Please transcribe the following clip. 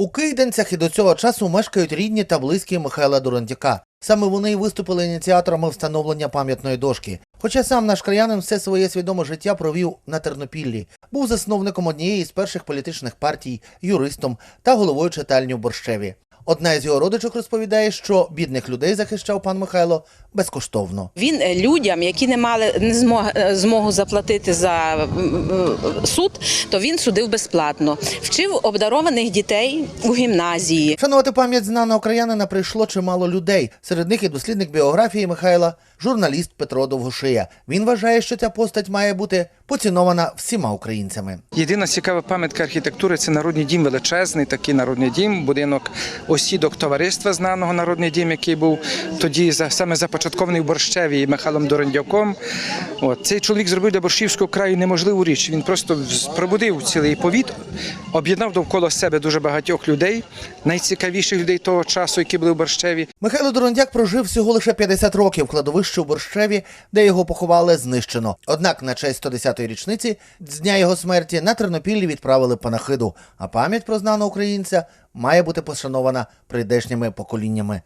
У Кийденцях і до цього часу мешкають рідні та близькі Михайла Дурандяка. Саме вони й виступили ініціаторами встановлення пам'ятної дошки. Хоча сам наш краянин все своє свідоме життя провів на Тернопіллі, був засновником однієї з перших політичних партій, юристом та головою читальні в Борщеві. Одна із його родичок розповідає, що бідних людей захищав пан Михайло безкоштовно. Він е, людям, які не мали не змог, е, змогу заплатити за суд, то він судив безплатно. Вчив обдарованих дітей у гімназії. Шанувати пам'ять знаного краянина прийшло чимало людей. Серед них і дослідник біографії Михайла, журналіст Петро Довгошия. Він вважає, що ця постать має бути поцінована всіма українцями. Єдина цікава пам'ятка архітектури це народний дім величезний, такий народний дім, будинок осідок товариства знаного народний дім, який був тоді саме започаткований в Борщеві Михайлом Дорендяком. От цей чоловік зробив для борщівського краю неможливу річ. Він просто пробудив цілий повіт, об'єднав довкола себе дуже багатьох людей, найцікавіших людей того часу, які були в Борщеві. Михайло Дорондяк прожив всього лише 50 років. Кладовище у Борщеві, де його поховали, знищено. Однак на честь 110-ї річниці з дня його смерті на Тернопіллі відправили панахиду. А пам'ять про знаного українця має бути пошанована прийдешніми поколіннями